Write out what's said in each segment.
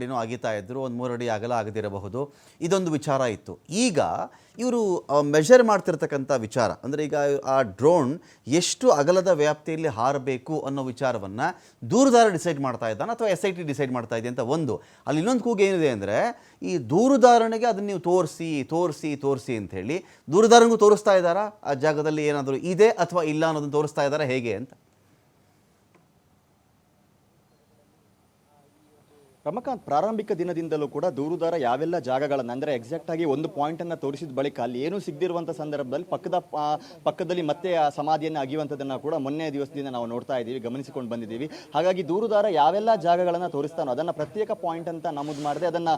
ಅಡಿನೂ ಅಗಿತಾ ಇದ್ದರು ಒಂದು ಮೂರು ಅಡಿ ಅಗಲ ಆಗದಿರಬಹುದು. ಇದೊಂದು ವಿಚಾರ ಇತ್ತು. ಈಗ ಇವರು ಮೆಷರ್ ಮಾಡ್ತಿರ್ತಕ್ಕಂಥ ವಿಚಾರ, ಅಂದರೆ ಈಗ ಆ ಡ್ರೋನ್ ಎಷ್ಟು ಅಗಲದ ವ್ಯಾಪ್ತಿಯಲ್ಲಿ ಹಾರಬೇಕು ಅನ್ನೋ ವಿಚಾರವನ್ನು ದೂರುದಾರ ಡಿಸೈಡ್ ಮಾಡ್ತಾ ಇದ್ದಾನೆ ಅಥವಾ ಎಸ್ ಐ ಟಿ ಡಿಸೈಡ್ ಮಾಡ್ತಾ ಇದೆ ಅಂತ ಒಂದು. ಅಲ್ಲಿ ಇನ್ನೊಂದು ಕೂಗು ಏನಿದೆ ಅಂದರೆ, ಈ ದೂರದಾರಣೆಗೆ ಅದನ್ನು ನೀವು ತೋರಿಸಿ ತೋರಿಸಿ ತೋರಿಸಿ ಅಂತ ಹೇಳಿ, ದೂರುದಾರನಿಗೂ ತೋರಿಸ್ತಾ ಇದ್ದಾರಾ? ಆ ಜಾಗದಲ್ಲಿ ಏನಾದರೂ ಇದೆ ಅಥವಾ ಇಲ್ಲ ಅನ್ನೋದನ್ನು ತೋರಿಸ್ತಾ ಇದ್ದಾರಾ? ಹೇಗೆ ಅಂತ. ರಮಕಾಂತ್ ಪ್ರಾರಂಭಿಕ ದಿನದಿಂದಲೂ ಕೂಡ ದೂರುದಾರ ಯಾವೆಲ್ಲ ಜಾಗಗಳನ್ನು, ಅಂದರೆ ಎಕ್ಸಾಕ್ಟ್ ಆಗಿ ಒಂದು ಪಾಯಿಂಟ್ ಅನ್ನ ತೋರಿಸಿದ ಬಳಿಕ ಅಲ್ಲಿ ಏನೂ ಸಿಗದಿರುವಂಥ ಸಂದರ್ಭದಲ್ಲಿ ಪಕ್ಕದ ಪಕ್ಕದಲ್ಲಿ ಮತ್ತೆ ಆ ಸಮಾಧಿಯನ್ನು ಅಗಿಯುವಂಥದ್ದನ್ನು ಕೂಡ ಮೊನ್ನೆ ದಿವಸದಿಂದ ನಾವು ನೋಡ್ತಾ ಇದ್ದೀವಿ, ಗಮನಿಸಿಕೊಂಡು ಬಂದಿದ್ದೀವಿ. ಹಾಗಾಗಿ ದೂರುದಾರ ಯಾವೆಲ್ಲ ಜಾಗಗಳನ್ನು ತೋರಿಸ್ತಾನೋ, ಅದನ್ನು ಪ್ರತ್ಯೇಕ ಪಾಯಿಂಟ್ ಅಂತ ನಮೂದು ಮಾಡದೆ ಅದನ್ನು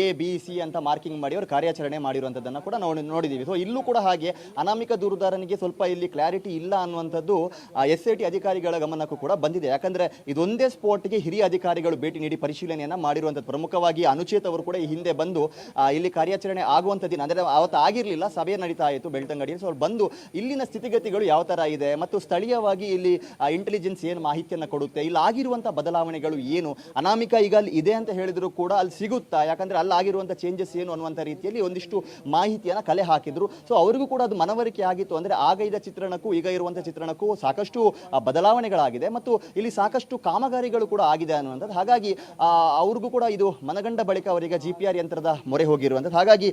ಎ ಬಿ ಸಿ ಅಂತ ಮಾರ್ಕಿಂಗ್ ಮಾಡಿ ಅವರು ಕಾರ್ಯಾಚರಣೆ ಮಾಡಿರುವಂಥದ್ದನ್ನು ಕೂಡ ನೋಡಿ ನೋಡಿದ್ದೀವಿ. ಸೊ ಇಲ್ಲೂ ಕೂಡ ಹಾಗೆ ಅನಾಮಿಕ ದೂರುದಾರನಿಗೆ ಸ್ವಲ್ಪ ಇಲ್ಲಿ ಕ್ಲಾರಿಟಿ ಇಲ್ಲ ಅನ್ನುವಂಥದ್ದು ಎಸ್ ಐ ಟಿ ಅಧಿಕಾರಿಗಳ ಗಮನಕ್ಕೂ ಕೂಡ ಬಂದಿದೆ. ಯಾಕಂದ್ರೆ ಇದೊಂದೇ ಸ್ಪಾಟ್ಗೆ ಹಿರಿಯ ಅಧಿಕಾರಿಗಳು ಭೇಟಿ ನೀಡಿ ಪರಿಶೀಲನೆಯನ್ನ ಮಾಡಿರುವಂಥದ್ದು ಪ್ರಮುಖವಾಗಿ ಅನುಚೇತ್ ಅವರು ಕೂಡ ಈ ಹಿಂದೆ ಬಂದು ಇಲ್ಲಿ ಕಾರ್ಯಾಚರಣೆ ಆಗುವಂಥ ದಿನ, ಅಂದರೆ ಅವತ್ತು ಆಗಿರಲಿಲ್ಲ, ಸಭೆ ನಡೀತಾ ಇತ್ತು ಬೆಳ್ತಂಗಡಿ ಸೊ ಅವ್ರು ಬಂದು ಇಲ್ಲಿನ ಸ್ಥಿತಿಗತಿಗಳು ಯಾವ ಥರ ಇದೆ ಮತ್ತು ಸ್ಥಳೀಯವಾಗಿ ಇಲ್ಲಿ ಇಂಟೆಲಿಜೆನ್ಸ್ ಏನು ಮಾಹಿತಿಯನ್ನು ಕೊಡುತ್ತೆ, ಇಲ್ಲಿ ಆಗಿರುವಂಥ ಬದಲಾವಣೆಗಳು ಏನು, ಅನಾಮಿಕ ಈಗ ಅಲ್ಲಿ ಇದೆ ಅಂತ ಹೇಳಿದ್ರು ಕೂಡ ಅಲ್ಲಿ ಸಿಗುತ್ತಾ? ಯಾಕಂದ್ರೆ ಅಲ್ಲಿ ಆಗಿರುವಂಥ ಚೇಂಜಸ್ ಏನು ಅನ್ನುವಂಥ ರೀತಿಯಲ್ಲಿ ಒಂದಿಷ್ಟು ಮಾಹಿತಿಯನ್ನು ಕಲೆ ಹಾಕಿದ್ರು. ಸೊ ಅವರಿಗೂ ಕೂಡ ಅದು ಮನವರಿಕೆ ಆಗಿತ್ತು. ಅಂದರೆ ಆಗ ಇದ್ದ ಚಿತ್ರಣಕ್ಕೂ ಈಗ ಇರುವಂಥ ಚಿತ್ರಣಕ್ಕೂ ಸಾಕಷ್ಟು ಬದಲಾವಣೆಗಳಾಗಿದೆ ಮತ್ತು ಇಲ್ಲಿ ಸಾಕಷ್ಟು ಕಾಮಗಾರಿಗಳು ಕೂಡ ಆಗಿದೆ ಅನ್ನುವಂಥದ್ದು. ಹಾಗಾಗಿ ಅವ್ರಿಗೂ ಕೂಡ ಇದು ಮನಗಂಡ ಬಳಿಕ ಅವರಿಗೆ ಜಿ ಪಿ ಆರ್ ಯಂತ್ರದ ಮೊರೆ ಹೋಗಿರುವಂಥದ್ದು ಹಾಗಾಗಿ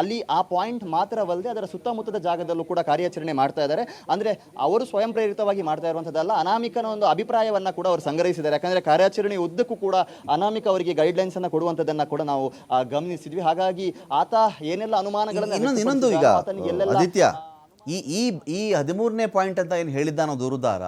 ಅಲ್ಲಿ ಆ ಪಾಯಿಂಟ್ ಮಾತ್ರವಲ್ಲದೆ ಅದರ ಸುತ್ತಮುತ್ತದ ಜಾಗದಲ್ಲೂ ಕೂಡ ಕಾರ್ಯಾಚರಣೆ ಮಾಡ್ತಾ ಇದ್ದಾರೆ. ಅಂದರೆ ಅವರು ಸ್ವಯಂ ಪ್ರೇರಿತವಾಗಿ ಮಾಡ್ತಾ ಇರುವಂಥದ್ದಲ್ಲ ಅನಾಮಿಕನ ಒಂದು ಅಭಿಪ್ರಾಯವನ್ನ ಕೂಡ ಅವರು ಸಂಗ್ರಹಿಸಿದ್ದಾರೆ. ಯಾಕಂದ್ರೆ ಕಾರ್ಯಾಚರಣೆ ಉದ್ದಕ್ಕೂ ಕೂಡ ಅನಾಮಿಕ ಅವರಿಗೆ ಗೈಡ್ಲೈನ್ಸನ್ನು ಅನ್ನ ಕೊಡುವಂಥದ್ದನ್ನ ಕೂಡ ನಾವು ಗಮನಿಸಿದ್ವಿ. ಹಾಗಾಗಿ ಆತ ಏನೆಲ್ಲ ಅನುಮಾನಗಳನ್ನು ಇನ್ನೊಂದು ಈಗ ಆತನಿಗೆ ಈ ಈ ಹದಿಮೂರನೇ ಪಾಯಿಂಟ್ ಅಂತ ಏನು ಹೇಳಿದ್ದಾನೋ ದೂರುದಾರ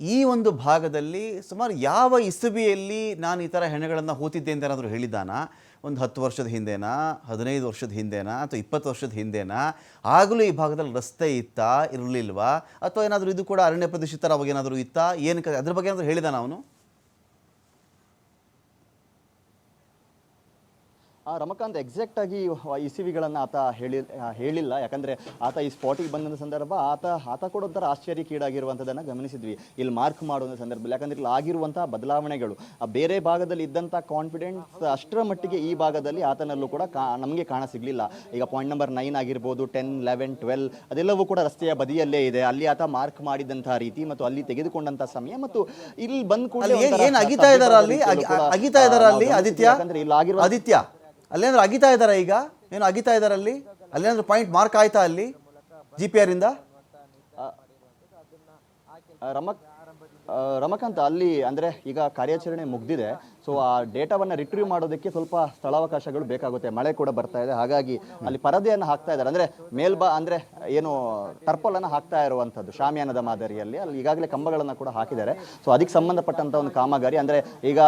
ಈ ಒಂದು ಭಾಗದಲ್ಲಿ ಸುಮಾರು ಯಾವ ಇಸುಬಿಯಲ್ಲಿ ನಾನು ಈ ಥರ ಹೆಣಗಳನ್ನು ಹೂತಿದ್ದೆ ಅಂತ ಏನಾದರೂ ಹೇಳಿದ್ದಾನಾ? ಒಂದು ಹತ್ತು ವರ್ಷದ ಹಿಂದೆನಾ? ಹದಿನೈದು ವರ್ಷದ ಹಿಂದೆನಾ? ಅಥವಾ ಇಪ್ಪತ್ತು ವರ್ಷದ ಹಿಂದೆನಾ? ಆಗಲೂ ಈ ಭಾಗದಲ್ಲಿ ರಸ್ತೆ ಇತ್ತಾ? ಇರಲಿಲ್ವಾ? ಅಥವಾ ಏನಾದರೂ ಇದು ಕೂಡ ಅರಣ್ಯ ಪ್ರದೇಶ ಥರ ಅವಾಗ ಏನಾದರೂ ಇತ್ತಾ? ಏನು ಅದ್ರ ಬಗ್ಗೆ ಏನಾದರೂ ಹೇಳಿದಾನ ಅವನು? ರಮಕಾಂತ್ ಎಕ್ಸಾಕ್ಟ್ ಆಗಿ ಇಸಿವಿಗಳನ್ನು ಆತ ಹೇಳಿ ಹೇಳಿಲ್ಲ. ಯಾಕಂದ್ರೆ ಆತ ಈ ಸ್ಪಾಟಿಗೆ ಬಂದ ಸಂದರ್ಭ ಆತ ಆತ ಕೂಡ ಒಂಥರ ಆಶ್ಚರ್ಯಕ್ಕೀಡಾಗಿರುವಂಥದ್ದನ್ನು ಗಮನಿಸಿದ್ವಿ. ಇಲ್ಲಿ ಮಾರ್ಕ್ ಮಾಡುವಂಥ ಸಂದರ್ಭದಲ್ಲಿ. ಯಾಕಂದ್ರೆ ಇಲ್ಲಿ ಆಗಿರುವಂತಹ ಬದಲಾವಣೆಗಳು ಆ ಬೇರೆ ಭಾಗದಲ್ಲಿ ಇದ್ದಂಥ ಕಾನ್ಫಿಡೆನ್ಸ್ ಅಷ್ಟರ ಮಟ್ಟಿಗೆ ಈ ಭಾಗದಲ್ಲಿ ಆತನಲ್ಲೂ ಕೂಡ ಕಾ ನಮಗೆ ಕಾಣ ಸಿಗ್ಲಿಲ್ಲ. ಈಗ ಪಾಯಿಂಟ್ ನಂಬರ್ ನೈನ್ ಆಗಿರ್ಬೋದು ಟೆನ್ ಲೆವೆನ್ ಟ್ವೆಲ್ ಅದೆಲ್ಲವೂ ಕೂಡ ರಸ್ತೆಯ ಬದಿಯಲ್ಲೇ ಇದೆ. ಅಲ್ಲಿ ಆತ ಮಾರ್ಕ್ ಮಾಡಿದಂತಹ ರೀತಿ ಮತ್ತು ಅಲ್ಲಿ ತೆಗೆದುಕೊಂಡಂಥ ಸಮಯ ಮತ್ತು ಇಲ್ಲಿ ಬಂದ ಕೂಡ ಅಗಿತಾ ಇದಾರ ಅಲ್ಲಿ? ಅಗಿತಾ ಇದಾರ ಅಲ್ಲಿ? ಆದಿತ್ಯ? ಆದಿತ್ಯ? ಅಲ್ಲೇನಾದ್ರು ಅಗಿತಾ ಇದಾರ ಈಗ? ಏನು ಅಗಿತಾ ಇದ್ದಾರೆ ಅಲ್ಲಿ ಅಲ್ಲೇನಾದ್ರು ಪಾಯಿಂಟ್ ಮಾರ್ಕ್ ಆಯ್ತಾ ಅಲ್ಲಿ? ಜಿ ಪಿ ಆರ್ ಇಂದ? ರಮಕ್ ರಮಕಾಂತ್, ಅಲ್ಲಿ ಅಂದರೆ ಈಗ ಕಾರ್ಯಾಚರಣೆ ಮುಗ್ದಿದೆ. ಸೊ ಆ ಡೇಟಾವನ್ನು ರಿಟ್ರೀವ್ ಮಾಡೋದಕ್ಕೆ ಸ್ವಲ್ಪ ಸ್ಥಳಾವಕಾಶಗಳು ಬೇಕಾಗುತ್ತೆ. ಮಳೆ ಕೂಡ ಬರ್ತಾ ಇದೆ. ಹಾಗಾಗಿ ಅಲ್ಲಿ ಪರದೆಯನ್ನು ಹಾಕ್ತಾ ಇದ್ದಾರೆ. ಅಂದರೆ ಮೇಲ್ಬಾ ಅಂದರೆ ಏನು ಟರ್ಪಲನ್ನು ಹಾಕ್ತಾ ಇರುವಂಥದ್ದು. ಶಾಮಿಯಾನದ ಮಾದರಿಯಲ್ಲಿ ಅಲ್ಲಿ ಈಗಾಗಲೇ ಕಂಬಗಳನ್ನು ಕೂಡ ಹಾಕಿದ್ದಾರೆ. ಸೊ ಅದಕ್ಕೆ ಸಂಬಂಧಪಟ್ಟಂಥ ಒಂದು ಕಾಮಗಾರಿ. ಅಂದರೆ ಈಗ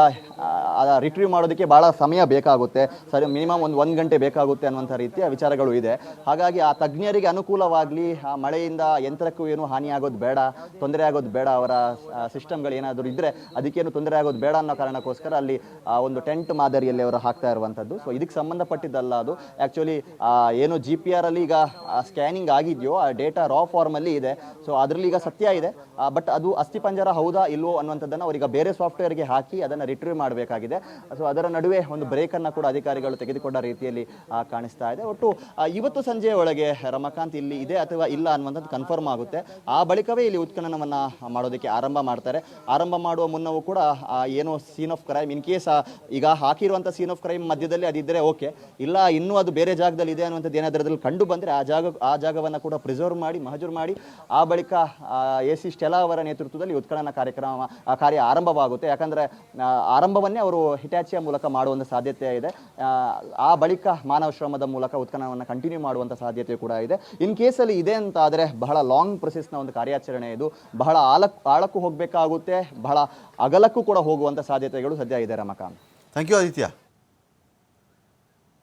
ರಿಟ್ರೀವ್ ಮಾಡೋದಕ್ಕೆ ಭಾಳ ಸಮಯ ಬೇಕಾಗುತ್ತೆ. ಸರಿ ಮಿನಿಮಮ್ ಒಂದು ಒಂದು ಗಂಟೆ ಬೇಕಾಗುತ್ತೆ ಅನ್ನುವಂಥ ರೀತಿಯ ವಿಚಾರಗಳು ಇದೆ. ಹಾಗಾಗಿ ಆ ತಜ್ಞರಿಗೆ ಅನುಕೂಲವಾಗಲಿ, ಆ ಮಳೆಯಿಂದ ಯಂತ್ರಕ್ಕೂ ಏನು ಹಾನಿಯಾಗೋದು ಬೇಡ, ತೊಂದರೆ ಆಗೋದು ಬೇಡ ಅವರ ಸಿಸ್ಟಮ್ಗಳು ಏನಾದರೂ ಇದ್ದರೆ ಅದಕ್ಕೇನು ತೊಂದರೆ ಆಗೋದು ಬೇಡ ಅನ್ನೋ ಕಾರಣಕ್ಕೋಸ್ಕರ ಅಲ್ಲಿ ಒಂದು ಟೆಂಟ್ ಮಾದರಿಯಲ್ಲಿ ಅವರು ಹಾಕ್ತಾ ಇರುವಂಥದ್ದು. ಸೊ ಇದಕ್ಕೆ ಸಂಬಂಧಪಟ್ಟಿದ್ದಲ್ಲ ಅದು. ಆ್ಯಕ್ಚುಲಿ ಏನು ಜಿ ಪಿ ಆರ್ ಅಲ್ಲಿ ಈಗ ಸ್ಕ್ಯಾನಿಂಗ್ ಆಗಿದೆಯೋ, ಆ ಡೇಟಾ ರಾ ಫಾರ್ಮಲ್ಲಿ ಇದೆ. ಸೊ ಅದರಲ್ಲಿ ಈಗ ಸತ್ಯ ಇದೆ. ಬಟ್ ಅದು ಅಸ್ಥಿಪಂಜರ ಹೌದಾ ಇಲ್ವೋ ಅನ್ನುವಂಥದ್ದನ್ನು ಅವರೀಗ ಬೇರೆ ಸಾಫ್ಟ್ವೇರ್ಗೆ ಹಾಕಿ ಅದನ್ನು ರಿಟ್ರೀವ್ ಮಾಡಬೇಕಾಗಿದೆ. ಸೊ ಅದರ ನಡುವೆ ಒಂದು ಬ್ರೇಕನ್ನು ಕೂಡ ಅಧಿಕಾರಿಗಳು ತೆಗೆದುಕೊಂಡ ರೀತಿಯಲ್ಲಿ ಕಾಣಿಸ್ತಾ ಇದೆ. ಒಟ್ಟು ಇವತ್ತು ಸಂಜೆ ಒಳಗೆ ರಮಕಾಂತ್ ಇಲ್ಲಿ ಇದೆ ಅಥವಾ ಇಲ್ಲ ಅನ್ನುವಂಥದ್ದು ಕನ್ಫರ್ಮ್ ಆಗುತ್ತೆ. ಆ ಬಳಿಕವೇ ಇಲ್ಲಿ ಉತ್ಖನನವನ್ನು ಮಾಡೋದಕ್ಕೆ ಆರಂಭ ಮಾಡ್ತಾರೆ. ಆರಂಭ ಮಾಡುವ ಮುನ್ನವೂ ಕೂಡ ಏನು scene of crime in case ಈಗ ಹಾಕಿರುವಂಥ ಸೀನ್ ಆಫ್ ಕ್ರೈಮ್ ಮಧ್ಯದಲ್ಲಿ ಅದಿದ್ದರೆ ಓಕೆ. ಇಲ್ಲ ಇನ್ನೂ ಅದು ಬೇರೆ ಜಾಗದಲ್ಲಿ ಇದೆ ಅನ್ನುವಂಥದ್ದು ಏನಾದರೂ ಅದರಲ್ಲಿ ಕಂಡು ಬಂದರೆ ಆ ಜಾಗ ಆ ಜಾಗವನ್ನು ಕೂಡ ಪ್ರಿಸರ್ವ್ ಮಾಡಿ ಮಹಜೂರು ಮಾಡಿ ಆ ಬಳಿಕ ಎ ಸಿ ಸ್ಟೆಲಾ ಅವರ ನೇತೃತ್ವದಲ್ಲಿ ಉತ್ಖನನ ಕಾರ್ಯಕ್ರಮ ಕಾರ್ಯ ಆರಂಭವಾಗುತ್ತೆ. ಯಾಕಂದರೆ ಆರಂಭವನ್ನೇ ಅವರು ಹಿಟ್ಯಾಚಿಯ ಮೂಲಕ ಮಾಡುವಂಥ ಸಾಧ್ಯತೆ ಇದೆ. ಆ, ಬಳಿಕ ಮಾನವ ಶ್ರಮದ ಮೂಲಕ ಉತ್ಖನನವನ್ನು ಕಂಟಿನ್ಯೂ ಮಾಡುವಂಥ ಸಾಧ್ಯತೆ ಕೂಡ ಇದೆ. ಇನ್ ಕೇಸಲ್ಲಿ ಇದೆ ಅಂತ ಆದರೆ ಬಹಳ ಲಾಂಗ್ ಪ್ರೊಸೆಸ್ನ ಒಂದು ಕಾರ್ಯಾಚರಣೆ ಇದು. ಬಹಳ ಆಳಕ್ ಆಳಕ್ಕೂ ಹೋಗಬೇಕಾಗುತ್ತೆ ಬಹಳ ಅಗಲಕ್ಕೂ ಕೂಡ ಹೋಗುವಂಥ ಸಾಧ್ಯತೆಗಳು ಸದ್ಯ ಇದೆ ರಮಕಾಂತ್. Thank you Aditya